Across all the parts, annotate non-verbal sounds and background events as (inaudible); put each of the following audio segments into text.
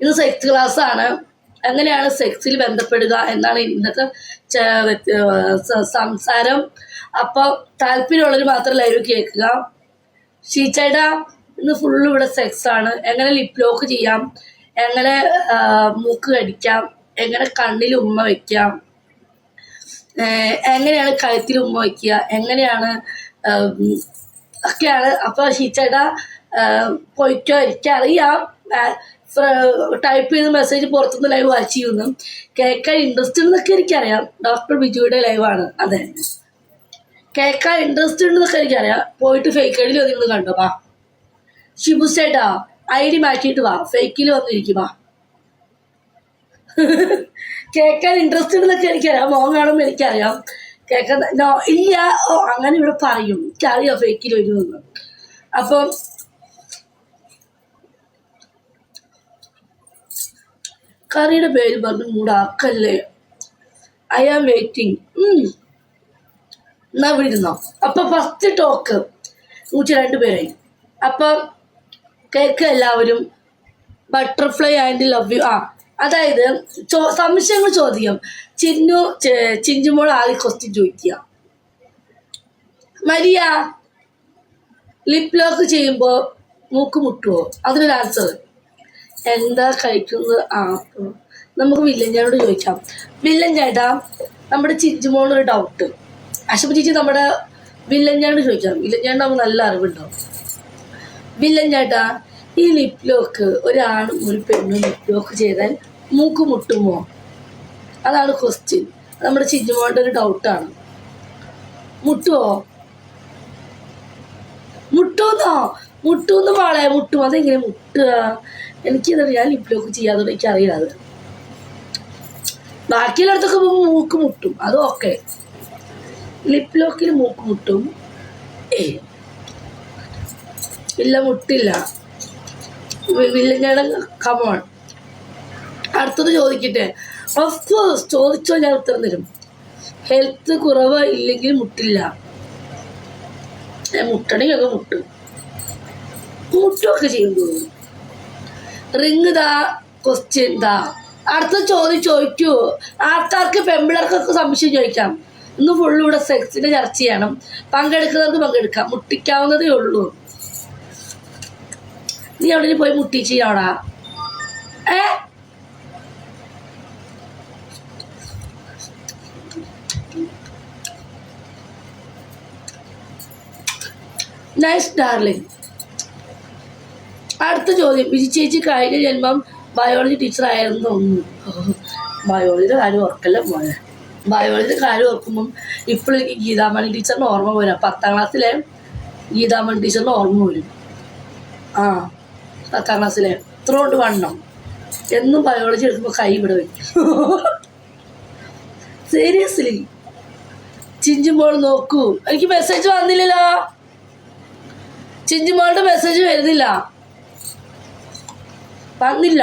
ഇത് sex class ആണ്. എങ്ങനെയാണ് സെക്സിൽ ബന്ധപ്പെടുക എന്നാണ് ഇന്നത്തെ സംസാരം. അപ്പോൾ താല്പര്യമുള്ളവർ മാത്രം ലൈവ് കേൾക്കുക. ഷീച്ചേട്ടാ ഇന്ന് ഫുള്ള് ഇവിടെ സെക്സ് ആണ്. എങ്ങനെ ലിപ് ലോക്ക് ചെയ്യാം? എങ്ങനെ മൂക്ക് കടിക്കാം? എങ്ങനെ കണ്ണിൽ ഉമ്മ വയ്ക്കാം എങ്ങനെയാണ് കഴുത്തിൽ ഉമ്മ വയ്ക്കുക എങ്ങനെയാണ് ഒക്കെയാണ്. അപ്പോൾ ഷീച്ചേട്ടാ പൊയ്ക്കോ എനിക്കറിയാം. ടൈപ്പ് ചെയ്ത് മെസ്സേജ് പുറത്തുനിന്ന് ലൈവ് വാച്ച് ചെയ്യുന്നു. കേൾക്കാൻ ഇൻട്രസ്റ്റ് ഉണ്ടെന്നൊക്കെ എനിക്കറിയാം. ഡോക്ടർ ബിജുയുടെ ലൈവാണ് അതെ. കേൾക്കാൻ ഇൻട്രസ്റ്റ് ഉണ്ടെന്നൊക്കെ എനിക്കറിയാം. പോയിട്ട് ഫേക്ക് ഐഡിയിൽ നിങ്ങൾ കണ്ടോ. വാ. ഷിബു സേട്ടാ ഐ ഡി മാറ്റിയിട്ട് വാ. ഫേക്കിൽ വന്നിരിക്കും. വാ. (laughs) കേൾക്കാൻ ഇൻട്രസ്റ്റ് ഉണ്ടെന്നൊക്കെ എനിക്കറിയാം. മോൻ കാണുമ്പോൾ എനിക്കറിയാം. കേൾക്കാൻ ഇല്ല. ഓ അങ്ങനെ ഇവിടെ പറയും. എനിക്കറിയാം ഫേക്കിൽ വരുമെന്ന്. അപ്പം കറിയുടെ പേര് പറഞ്ഞ് മൂടാക്കല്ലേ? ഐ ആം വെയിറ്റിംഗ് എന്നാ വിടുന്നോ അപ്പൊ ഫസ്റ്റ് ടോക്ക് നൂറ്റി രണ്ട് പേരായി. അപ്പം കേക്ക് എല്ലാവരും. ബട്ടർഫ്ലൈ ആൻഡ് ലവ് യു ആ അതായത് ചോ സംശയങ്ങൾ ചോദിക്കാം ചിന്നു ചിഞ്ചുമോൾ ആദ്യം ക്വസ്റ്റ്യൻ ചോദിക്കുക. മരിയ ലിപ് ലോക്ക് ചെയ്യുമ്പോൾ മൂക്ക് മുട്ടുവോ? അതിനൊരു ആൻസർ എന്താ കഴിക്കുന്നത്? ആ നമുക്ക് വില്ലൻ ചേട്ടനോട് ചോദിക്കാം. വില്ലൻ ചേട്ടാ നമ്മുടെ ചിഞ്ചുമോളൊരു ഡൗട്ട് അശപ്പ് ചേച്ചി നമ്മുടെ വില്ലൻ ചേട്ടനോട് ചോദിക്കാം. വില്ലൻ നമുക്ക് നല്ല അറിവുണ്ടാവും വില്ലൻ ചേട്ടാ ഈ ലിപ് ലോക്ക് ഒരാണും ഒരു പെണ്ണും ലിപ് ലോക്ക് ചെയ്താൽ മൂക്ക് മുട്ടുമോ? അതാണ് ക്വസ്റ്റ്യൻ നമ്മുടെ ചിഞ്ചുമോളുടെ ഒരു ഡൗട്ടാണ് മുട്ടുമോ മുട്ടൂന്നോ? മുട്ടൂന്ന് പാളെ മുട്ടും. അതെങ്ങനെ മുട്ടുക? എനിക്കിത് ഞാൻ ലിപ് ലോക്ക് ചെയ്യാതെ എനിക്കറിയില്ല അത്. ബാക്കിയുള്ളടത്തൊക്കെ മൂക്ക് മുട്ടും. അത് ഓക്കെ ലിപ് ലോക്കിൽ മൂക്ക് മുട്ടും. ഏ. ഇല്ല മുട്ടില്ല. വില്ലഞ്ഞയുടെ കമോൺ അടുത്തത് ചോദിക്കട്ടെ. ഓഫ്കോഴ്സ് ചോദിച്ചോ ഞാൻ ഉത്തരം തരും. ഹെൽത്ത് കുറവ് ഇല്ലെങ്കിൽ മുട്ടില്ല. മുട്ടണെങ്കിൽ ഒക്കെ മുട്ടും. മുട്ടുമൊക്കെ ചെയ്യും റിങ് ദാ ക്വസ്റ്റ്യൻ ദാ അടുത്ത ചോദ്യം ചോദിക്കൂ. ആൾക്കാർക്ക് പെമ്പിളർക്കൊക്കെ സംശയം ചോദിക്കാം. ഇന്ന് ഫുള്ള് ഇവിടെ സെക്സിന്റെ ചർച്ച ചെയ്യണം. പങ്കെടുക്കുന്നവർക്ക് പങ്കെടുക്കാം. മുട്ടിക്കാവുന്നതേ ഉള്ളൂ. നീ അവിടെ പോയി മുട്ടിച്ചിയോടാ ഏ? നൈസ് ഡാർലിംഗ് അടുത്ത ചോദ്യം. വിജി ചേച്ചി കഴിഞ്ഞ ജന്മം ബയോളജി തോന്നുന്നു. ബയോളജിയുടെ കാര്യം ഓർക്കല്ല മോനെ? ബയോളജിയുടെ കാര്യം ഓർക്കുമ്പം ഇപ്പോഴും എനിക്ക് ഗീതാമണി ടീച്ചറിന് ഓർമ്മ വരാം പത്താം ക്ലാസ്സിലെ ഗീതാമണി ടീച്ചറിന് ഓർമ്മ വരും ആ പത്താം ക്ലാസ്സിലെ ഇത്ര വണ്ണം? എന്നും ബയോളജി എടുക്കുമ്പോൾ കൈ ഇവിടെ വയ്ക്കും സീരിയസ്ലി ചിഞ്ചുമ്പോൾ നോക്കൂ. എനിക്ക് മെസ്സേജ് വന്നില്ലല്ലോ. ചിഞ്ചുമോളുടെ മെസ്സേജ് വരുന്നില്ല. വന്നില്ല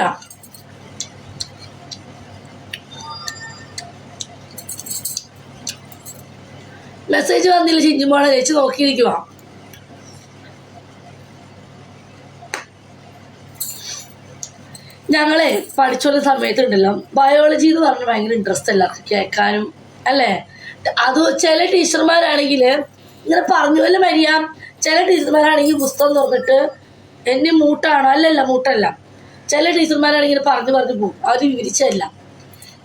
മെസ്സേജ് വന്നില്ല ചിഞ്ചുമ്പോളെ ചേച്ചി നോക്കിയിരിക്കുക ഞങ്ങളെ പഠിച്ചുള്ള സമയത്തുണ്ടല്ലോ ബയോളജി എന്ന് പറഞ്ഞാൽ ഭയങ്കര ഇൻട്രസ്റ്റ് അല്ല കേൾക്കാനും അല്ലേ? അത് ചില ടീച്ചർമാരാണെങ്കിൽ ഇങ്ങനെ പറഞ്ഞു വല്ല മരിയാം ചില ടീച്ചർമാരാണെങ്കിൽ പുസ്തകം തുറന്നിട്ട് എന്നെ മൂട്ടാണോ? അല്ലല്ല മൂട്ടല്ല. ചില ടീച്ചർമാരാണെങ്കിൽ ഇങ്ങനെ പറഞ്ഞു പറഞ്ഞു പോകും. അവർ വിവരിച്ചല്ല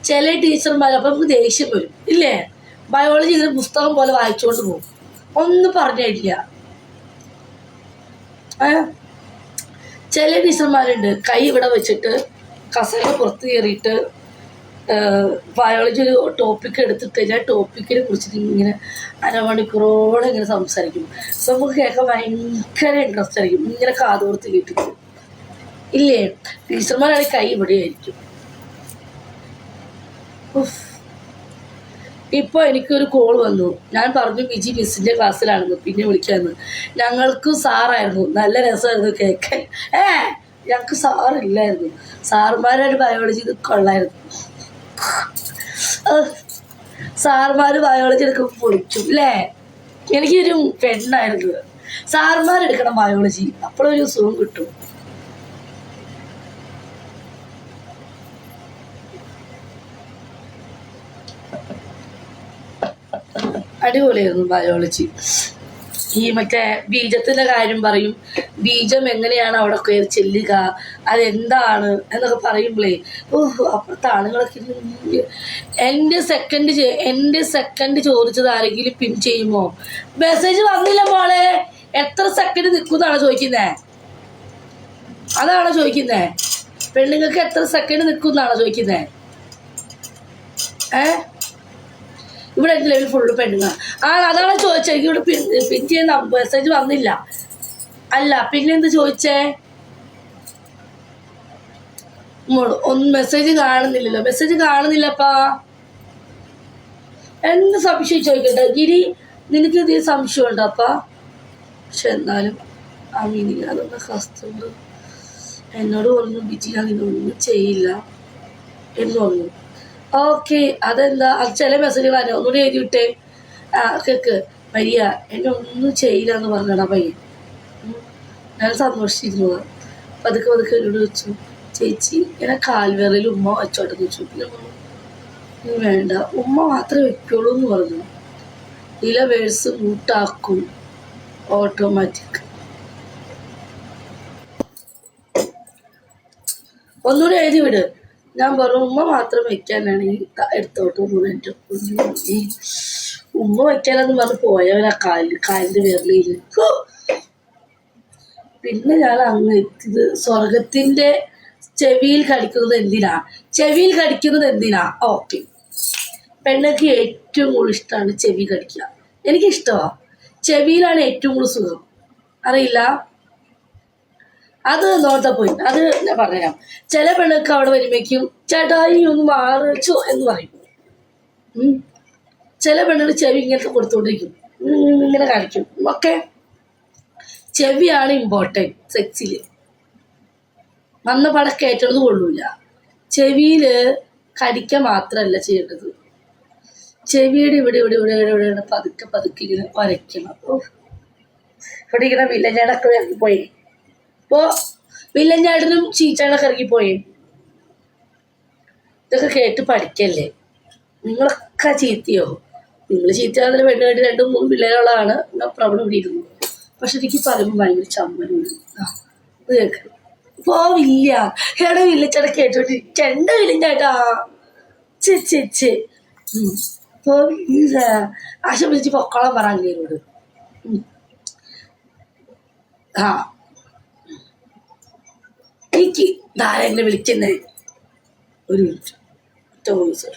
ചില ടീച്ചർമാർ അപ്പം നമുക്ക് ദേഷ്യം വരും. ഇല്ലേ? ബയോളജി ഇങ്ങനെ പുസ്തകം പോലെ വായിച്ചുകൊണ്ട് പോകും. ഒന്നും പറഞ്ഞു തരില്ല. ഏ? ചില ടീച്ചർമാരുണ്ട് കൈ ഇവിടെ വെച്ചിട്ട് കസേര പുറത്ത് കയറിയിട്ട് ബയോളജി ഒരു ടോപ്പിക്ക് എടുത്തിട്ട് കഴിഞ്ഞാൽ ടോപ്പിക്കിനെ കുറിച്ചിട്ട് ഇങ്ങനെ അരമണിക്കൂറോളം ഇങ്ങനെ സംസാരിക്കും. നമുക്ക് കേൾക്കാൻ ഭയങ്കര ഇൻട്രസ്റ്റ് ആയിരിക്കും. ഇങ്ങനെ കാതോർത്ത് കേട്ടിട്ട്. ഇല്ലേ? ടീച്ചർമാരാണെങ്കിൽ കൈ ഇവിടെ ആയിരിക്കും. ഉഫ്. ഇപ്പോൾ എനിക്കൊരു കോൾ വന്നു. ഞാൻ പറഞ്ഞു വിജി മിസ്സിന്റെ ക്ലാസ്സിലാണെന്ന് പിന്നെ വിളിക്കാമെന്ന് ഞങ്ങൾക്ക് സാറായിരുന്നു. നല്ല രസമായിരുന്നു കേൾക്കാൻ. ഏ ഞങ്ങൾക്ക് സാറില്ലായിരുന്നു. സാറുമാരായിട്ട് ബയോളജി കൊള്ളായിരുന്നു. സാറുമാർ ബയോളജി എടുക്കുമ്പോൾ പൊളിക്കും അല്ലേ എനിക്കൊരു പെണ്ണായിരുന്നു. സാറുമാരെടുക്കണം ബയോളജി അപ്പോഴൊരു സുഖം കിട്ടും. അടിപൊളിയായിരുന്നു ബയോളജി ഈ മറ്റേ ബീജത്തിന്റെ കാര്യം പറയും ബീജം എങ്ങനെയാണ് അവിടെ കയറി ചെല്ലുക അതെന്താണ് എന്നൊക്കെ പറയുമ്പോഴേ ഓഹ് അപ്പുറത്തെ ആളുകളൊക്കെ എന്റെ സെക്കൻഡ് എന്റെ സെക്കൻഡ് ചോദിച്ചത് ആരെങ്കിലും പിൻ ചെയ്യുമോ? മെസ്സേജ് വന്നില്ല മോളെ. എത്ര സെക്കൻഡ് നിൽക്കുന്നാണ് ചോദിക്കുന്നേ? അതാണോ ചോദിക്കുന്നേ? പെണ്ണുങ്ങൾക്ക് എത്ര സെക്കൻഡ് നിൽക്കുന്നാണോ ചോദിക്കുന്നേ? ഏ? ഇവിടെ എന്റെ ലെവൽ ഫുള്ള് പെണ്ണുങ്ങൾ ആ അതാണ് ചോദിച്ചത്. എനിക്ക് ഇവിടെ പിറ്റ് പിൻ ചെയ്യുന്ന മെസ്സേജ് വന്നില്ല. അല്ല പിന്നെ എന്ത് ചോദിച്ചേ ഒന്നും മെസ്സേജ് കാണുന്നില്ലല്ലോ. മെസ്സേജ് കാണുന്നില്ലപ്പാ. എന്ത് സംശയം ചോദിക്കട്ടെ? ഗിരി നിനക്ക് ഇതിൽ സംശയം ഉണ്ടോ അപ്പാ? പക്ഷെ എന്നാലും ആ മീനിങ് അതൊക്കെ ഹസ്തുണ്ട് എന്നോട് ഒന്നും ബിജി ഞാൻ ചെയ്യില്ല. എന്ന് പറഞ്ഞു ഓക്കെ അതെന്താ? അത് ചില മെസ്സേജ് വരാം. ഒന്നുകൂടി എഴുതി വിട്ടേ. ആ കേക്ക്. പയ്യ എന്നെ ഒന്നും ചെയ്യില്ല എന്ന് പറഞ്ഞടാ പയ്യൻ. ഞാൻ സന്തോഷിച്ചിരുന്നു. പതുക്കെ പതുക്കെ എന്നോട് വെച്ചു ചേച്ചി എന്നെ കാൽവേറയിൽ ഉമ്മ വെച്ചോട്ടെ വെച്ചു പിന്നെ "ഇനി വേണ്ട. ഉമ്മ മാത്രമേ വെക്കുള്ളൂ എന്ന് പറഞ്ഞു. ഇല വേഴ്സ് മൂട്ടാക്കും ഓട്ടോമാറ്റിക് ഒന്നുകൂടി എഴുതി വിട്. ഞാൻ പറഞ്ഞു ഉമ്മ മാത്രം വെക്കാനാണെങ്കിൽ എടുത്തോട്ട് മൂന്ന് എന്റെ ഉമ്മ വെക്കാനെന്ന് പറഞ്ഞ് പോയവരാ കാലിൽ കാലിന്റെ വിരലിൽ പിന്നെ ഞാൻ അങ്ങ് എത്തിയത് സ്വർഗത്തിന്റെ ചെവിയിൽ കടിക്കുന്നത് എന്തിനാ? ചെവിയിൽ കടിക്കുന്നത് എന്തിനാ? ഓക്കെ പെണ്ണക്ക് ഏറ്റവും കൂടുതൽ ഇഷ്ടമാണ് ചെവി കടിക്കുക. എനിക്കിഷ്ടമാണ് ചെവിയിലാണ് ഏറ്റവും കൂടുതൽ സുഖം. അറിയില്ല? അത് നോട്ട പോയി അത് ഞാൻ പറഞ്ഞുതരാം. ചില പെണ്ണൊക്കെ അവിടെ വരുമ്പോഴേക്കും ചേട്ടായി ഒന്ന് മാറിച്ചു എന്ന് പറയും. ചില പെണ്ണുകൾ ചെവി ഇങ്ങനത്തെ കൊടുത്തോണ്ടിരിക്കും ഇങ്ങനെ കാണിക്കും. ഓക്കെ ചെവിയാണ് ഇമ്പോർട്ടന്റ് സെക്സിൽ വന്ന പടം കയറ്റണത് കൊള്ളൂല. ചെവിയിൽ കടിക്കുക മാത്രമല്ല ചെയ്യേണ്ടത്. ചെവിയുടെ ഇവിടെ ഇവിടെ ഇവിടെ ഇവിടെ ഇവിടെ പതുക്കെ പതുക്കെ ഇങ്ങനെ വരയ്ക്കണം. ഇവിടെ ഇങ്ങനെ വില്ലഞ്ഞാടൊക്കെ ഇറങ്ങിപ്പോയി ഇപ്പോ വില്ലഞ്ഞാടിനും ചീച്ചാണൊക്കെ ഇറങ്ങിപ്പോയി. ഇതൊക്കെ കേട്ട് പഠിക്കല്ലേ? നിങ്ങളൊക്കെ ചീത്തയോ? നിങ്ങൾ ചീത്തയാണെന്ന് പെണ്ണ് രണ്ടും മൂന്ന് പിള്ളേരുള്ളതാണ്. ഞാൻ പ്രവണ ഇവിടെ പക്ഷെ എനിക്ക് പറയുമ്പോൾ ഭയങ്കര ചമ്മലുണ്ട് ഇത് കേൾക്കണം പോവില്ല എവിടെ വില്ലച്ചട കേട്ടോണ്ട് ചെണ്ട വില്ലഞ്ചാട്ടാ ചേ ചെ പോവില്ല ആശ വിളിച്ച് പൊക്കോളം പറ അങ്ങേരോട്. ആ. എനിക്ക് ധാരാളം എന്നെ വിളിക്കുന്നേ ഒരു മിനിറ്റ്. ഒറ്റ വോയിസ്